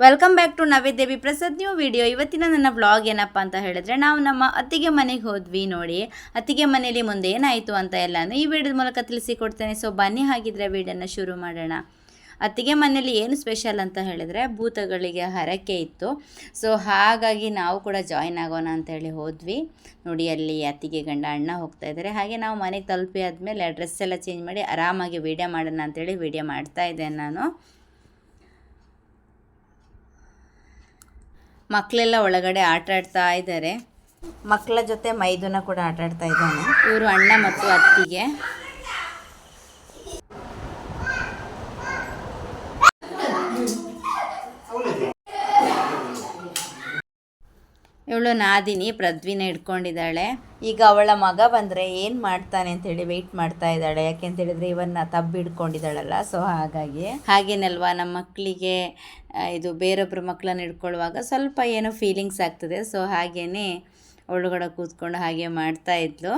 Welcome back to Navedevi Prasad new video ಇವತ್ತಿನ ನನ್ನ vlog ಏನಪ್ಪ ಅಂತ ಹೇಳಿದ್ರೆ, ನಾವು ನಮ್ಮ ಅತ್ತಿಗೆ ಮನೆಗೆ ಹೋದ್ವಿ ನೋಡಿ. ಅತ್ತಿಗೆ ಮನೇಲಿ ಮುಂದೆ ಏನಾಯಿತು ಅಂತ ಎಲ್ಲಾನು ಈ ವಿಡಿಯೋದ ಮೂಲಕ ತಿಳಿಸಿಕೊಡ್ತೇನೆ. ಸೊ ಬನ್ನಿ ಹಾಗಿದ್ರೆ ವಿಡಿಯೋನ ಶುರು ಮಾಡೋಣ. ಅತ್ತಿಗೆ ಮನೇಲಿ ಏನು ಸ್ಪೆಷಲ್ ಅಂತ ಹೇಳಿದರೆ, ಭೂತಗಳಿಗೆ ಹರಕೆ ಇತ್ತು. ಸೊ ಹಾಗಾಗಿ ನಾವು ಕೂಡ ಜಾಯ್ನ್ ಆಗೋಣ ಅಂತೇಳಿ ಹೋದ್ವಿ. ನೋಡಿ, ಅಲ್ಲಿ ಅತ್ತಿಗೆ ಗಂಡ ಅಣ್ಣ ಹೋಗ್ತಾ ಇದ್ದಾರೆ ಹಾಗೆ ನಾವು ಮನೆಗೆ ತಲುಪಿ ಆದಮೇಲೆ ಡ್ರೆಸ್ ಎಲ್ಲ ಚೇಂಜ್ ಮಾಡಿ ಆರಾಮಾಗಿ ವೀಡಿಯೋ ಮಾಡೋಣ ಅಂತೇಳಿ ವೀಡಿಯೋ ಮಾಡ್ತಾ ಇದ್ದೇನೆ ನಾನು. ಮಕ್ಕಳೆಲ್ಲ ಒಳಗಡೆ ಆಟ ಆಡ್ತಾ ಇದ್ದಾರೆ. ಮಕ್ಕಳ ಜೊತೆ ಮೈದುನ ಕೂಡ ಆಟ ಆಡ್ತಾ ಇದ್ದಾನೆ. ಇವರು ಅಣ್ಣ ಮತ್ತು ಅತ್ತಿಗೆ. ಇವಳು ನಾದಿನಿ, ಪ್ರದ್ವಿನ ಇಟ್ಕೊಂಡಿದ್ದಾಳೆ ಈಗ ಅವಳ ಮಗ ಬಂದರೆ ಏನು ಮಾಡ್ತಾನೆ ಅಂತೇಳಿ ವೆಯ್ಟ್ ಮಾಡ್ತಾ ಇದ್ದಾಳೆ. ಯಾಕೆಂತ ಹೇಳಿದ್ರೆ ಇವನ್ನ ತಬ್ಬಿ ಹಿಡ್ಕೊಂಡಿದ್ದಾಳಲ್ಲ ಸೊ ಹಾಗಾಗಿ. ಹಾಗೇನಲ್ವಾ ನಮ್ಮ ಮಕ್ಕಳಿಗೆ ಇದು ಬೇರೊಬ್ಬರ ಮಕ್ಕಳನ್ನ ಹಿಡ್ಕೊಳ್ಳುವಾಗ ಸ್ವಲ್ಪ ಏನೋ ಫೀಲಿಂಗ್ಸ್ ಆಗ್ತದೆ. ಸೊ ಹಾಗೇ ಒಳಗಡೆ ಕೂತ್ಕೊಂಡು ಹಾಗೆ ಮಾಡ್ತಾ ಇದ್ಲು.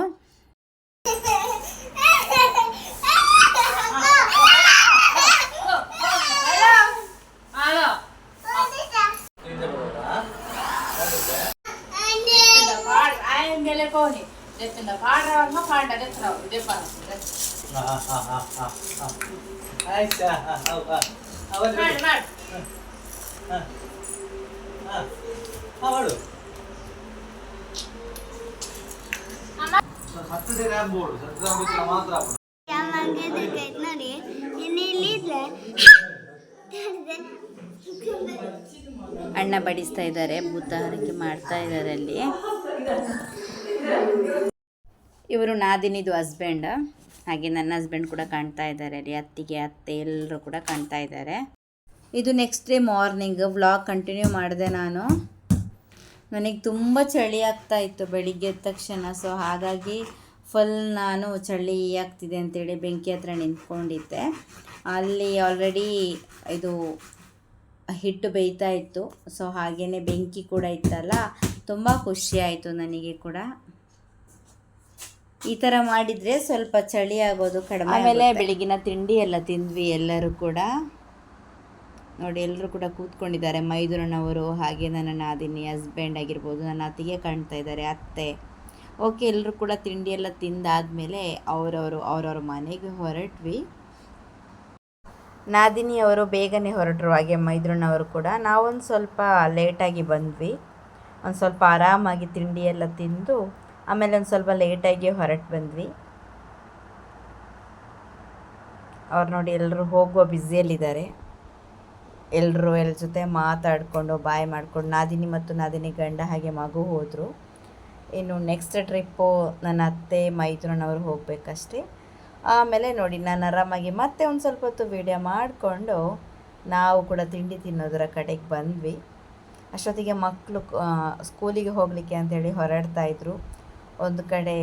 ಬೋರ್ಡು ಸತ್ತು ಮಾತ್ರ ನೋಡಿ ಇನ್ನಿಲ್ಲಿದ್ರೆ ಅಣ್ಣ ಬಡಿಸ್ತಾ ಇದ್ದಾರೆ ಭೂತ ಹರಕೆ ಮಾಡ್ತಾ ಇದ್ದಾರೆ ಅಲ್ಲಿ. ಇವರು ನಾದಿನಿದು ಹಸ್ಬೆಂಡ್ ಹಾಗೆ ನನ್ನ ಹಸ್ಬೆಂಡ್ ಕೂಡ ಕಾಣ್ತಾ ಇದ್ದಾರೆ. ಅಲ್ಲಿ ಅತ್ತಿಗೆ, ಅತ್ತೆ ಎಲ್ಲರೂ ಕೂಡ ಕಾಣ್ತಾ ಇದ್ದಾರೆ. ಇದು next day morning vlog continue ಮಾಡಿದೆ ನಾನು. ನನಗೆ ತುಂಬ ಚಳಿ ಆಗ್ತಾ ಇತ್ತು ಬೆಳಿಗ್ಗೆ ಎದ್ದ ತಕ್ಷಣ ಸೊ ಹಾಗಾಗಿ ಫುಲ್ ನಾನು ಚಳಿ ಆಗ್ತಿದೆ ಅಂತೇಳಿ ಬೆಂಕಿ ಹತ್ರ ನಿಂತ್ಕೊಂಡಿದ್ದೆ. ಅಲ್ಲಿ ಆಲ್ರೆಡಿ ಇದು ಹಿಟ್ಟು ಬೇಯ್ತಾ ಇತ್ತು ಸೊ ಹಾಗೆಯೇ ಬೆಂಕಿ ಕೂಡ ಇತ್ತಲ್ಲ, ತುಂಬ ಖುಷಿಯಾಯಿತು ನನಗೆ ಕೂಡ. ಈ ಥರ ಮಾಡಿದರೆ ಸ್ವಲ್ಪ ಚಳಿ ಆಗೋದು ಕಡಿಮೆ ಆಮೇಲೆ ಬೆಳಗಿನ ತಿಂಡಿ ಎಲ್ಲ ತಿಂದ್ವಿ ಎಲ್ಲರೂ ಕೂಡ. ನೋಡಿ ಎಲ್ಲರೂ ಕೂಡ ಕೂತ್ಕೊಂಡಿದ್ದಾರೆ. ಮೈದೂರನವರು ಹಾಗೆ ನನ್ನ ನಾದಿನಿ ಹಸ್ಬೆಂಡ್ ಆಗಿರ್ಬೋದು ನನ್ನ ಅತ್ತಿಗೆ ಕಾಣ್ತಾ ಇದ್ದಾರೆ ಅತ್ತೆ. ಓಕೆ ಎಲ್ಲರೂ ಕೂಡ ತಿಂಡಿ ಎಲ್ಲ ತಿಂದಾದ್ಮೇಲೆ ಅವರವರು ಅವರವ್ರ ಮನೆಗೆ ಹೊರಟ್ವಿ. ನಾದಿನಿ ಅವರು ಬೇಗನೆ ಹೊರಟರು ಹಾಗೆ ಮೈದ್ರನವರು ಕೂಡ. ನಾವೊಂದು ಸ್ವಲ್ಪ ಲೇಟಾಗಿ ಬಂದ್ವಿ. ಒಂದು ಸ್ವಲ್ಪ ಆರಾಮಾಗಿ ತಿಂಡಿ ಎಲ್ಲ ತಿಂದು ಆಮೇಲೆ ಒಂದು ಸ್ವಲ್ಪ ಲೇಟಾಗಿ ಹೊರಟು ಬಂದ್ವಿ. ಅವ್ರು ನೋಡಿ ಎಲ್ಲರೂ ಹೋಗುವ ಬ್ಯುಸಿಯಲ್ಲಿದ್ದಾರೆ ಎಲ್ಲರೂ ಎಲ್ಲ ಜೊತೆ ಮಾತಾಡಿಕೊಂಡು, ಬಾಯ್ ಮಾಡಿಕೊಂಡು, ನಾದಿನಿ ಮತ್ತು ನಾದಿನಿ ಗಂಡ ಹಾಗೆ ಮಗು ಹೋದರು. ಇನ್ನು ನೆಕ್ಸ್ಟ್ ಟ್ರಿಪ್ಪು ನನ್ನ ಅತ್ತೆ ಮೈತ್ರನವರು ಹೋಗಬೇಕಷ್ಟೇ. ಆಮೇಲೆ ನೋಡಿ ನಾನು ಆರಾಮಾಗಿ ಮತ್ತೆ ಒಂದು ಸ್ವಲ್ಪ ಹೊತ್ತು ವೀಡಿಯೋ ಮಾಡಿಕೊಂಡು ನಾವು ಕೂಡ ತಿಂಡಿ ತಿನ್ನೋದರ ಕಡೆಗೆ ಬಂದ್ವಿ. ಅಷ್ಟೊತ್ತಿಗೆ ಮಕ್ಕಳು ಸ್ಕೂಲಿಗೆ ಹೋಗಲಿಕ್ಕೆ ಅಂಥೇಳಿ ಹೊರಡ್ತಾ ಇದ್ರು. ಒಂದು ಕಡೆ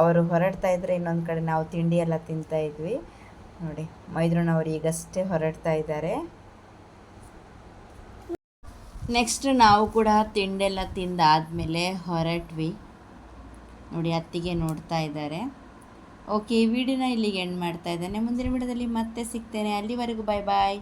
ಅವರು ಹೊರಡ್ತಾ ಇದ್ದರೆ ಇನ್ನೊಂದು ಕಡೆ ನಾವು ತಿಂಡಿ ಎಲ್ಲ ತಿಂತಾ ಇದ್ವಿ. ನೋಡಿ ಮೈದ್ರನವರು ಈಗಷ್ಟೇ ಹೊರಡ್ತಾ ಇದ್ದಾರೆ. ನೆಕ್ಸ್ಟ್ ನಾವು ಕೂಡ ತಿಂಡೆಲ್ಲ ತಿಂದಾದಮೇಲೆ ಹೊರಟ್ವಿ. ನೋಡಿ, ಅತ್ತಿಗೆ ನೋಡ್ತಾ ಇದ್ದಾರೆ. ಓಕೆ ಈ ವಿಡಿಯೋನ ಇಲ್ಲಿಗೆ ಎಂಡ್ ಮಾಡ್ತಾ ಇದ್ದೇನೆ. ಮುಂದಿನ ವಿಡಿಯೋದಲ್ಲಿ ಮತ್ತೆ ಸಿಗ್ತೇನೆ. ಅಲ್ಲಿವರೆಗೂ ಬಾಯ್ ಬಾಯ್